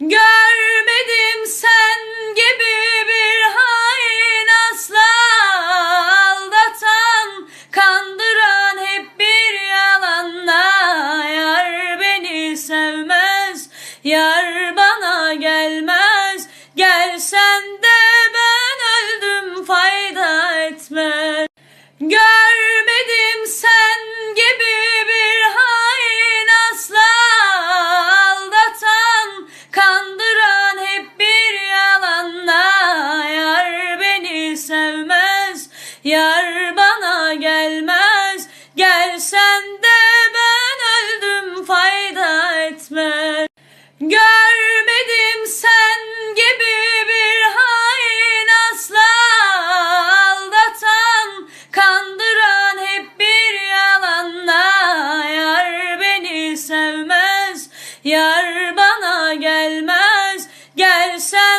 Görmedim sen gibi bir hain asla aldatan kandıran hep bir yalanla. Yar beni sevmez yar bana gelmez. Gelsen de yar bana gelmez gelsen de ben öldüm fayda etmez. Görmedim sen gibi bir hain asla aldatan kandıran hep bir yalanla. Yar beni sevmez yar bana gelmez gelsen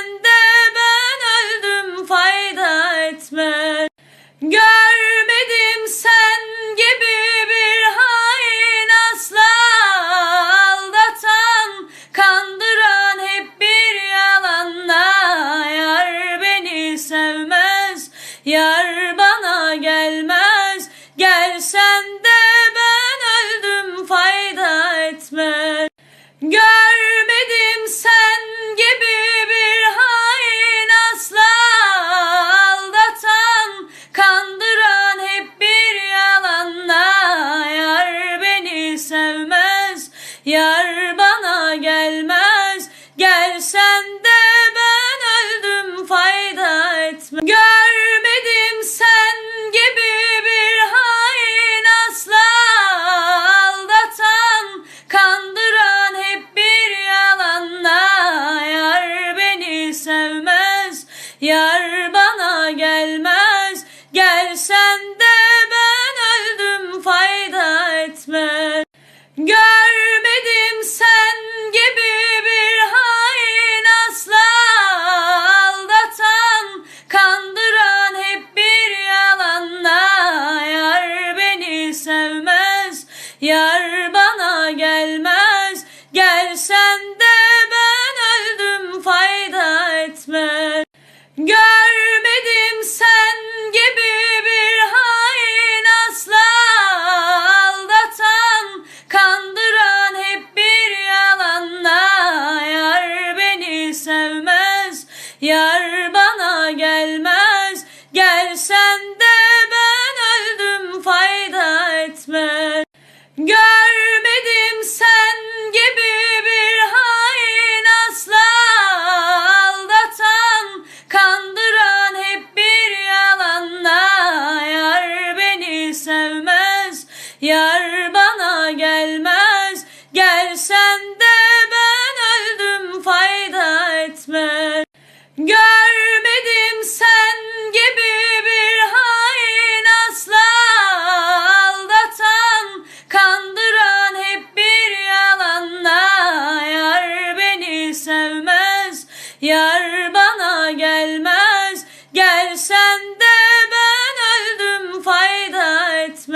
yar bana gelmez gelsen de ben öldüm fayda etmez. Görmedim sen gibi bir hain asla aldatan kandıran hep bir yalanla. Yar beni sevmez yar bana gelmez gelsen de sevmez yar bana gelmez. Gelsen de ben öldüm fayda etmez. Görmedim sen gibi bir hain asla. Aldatan kandıran hep bir yalanla. Yar beni sevmez. Yar bana gelmez. Gelsen de gelsen de ben öldüm fayda etmez Görmedim sen gibi bir hain asla. Aldatan kandıran hep bir yalanla. Yar beni sevmez yar bana gelmez. Gelsen bana gelmez. Gelsen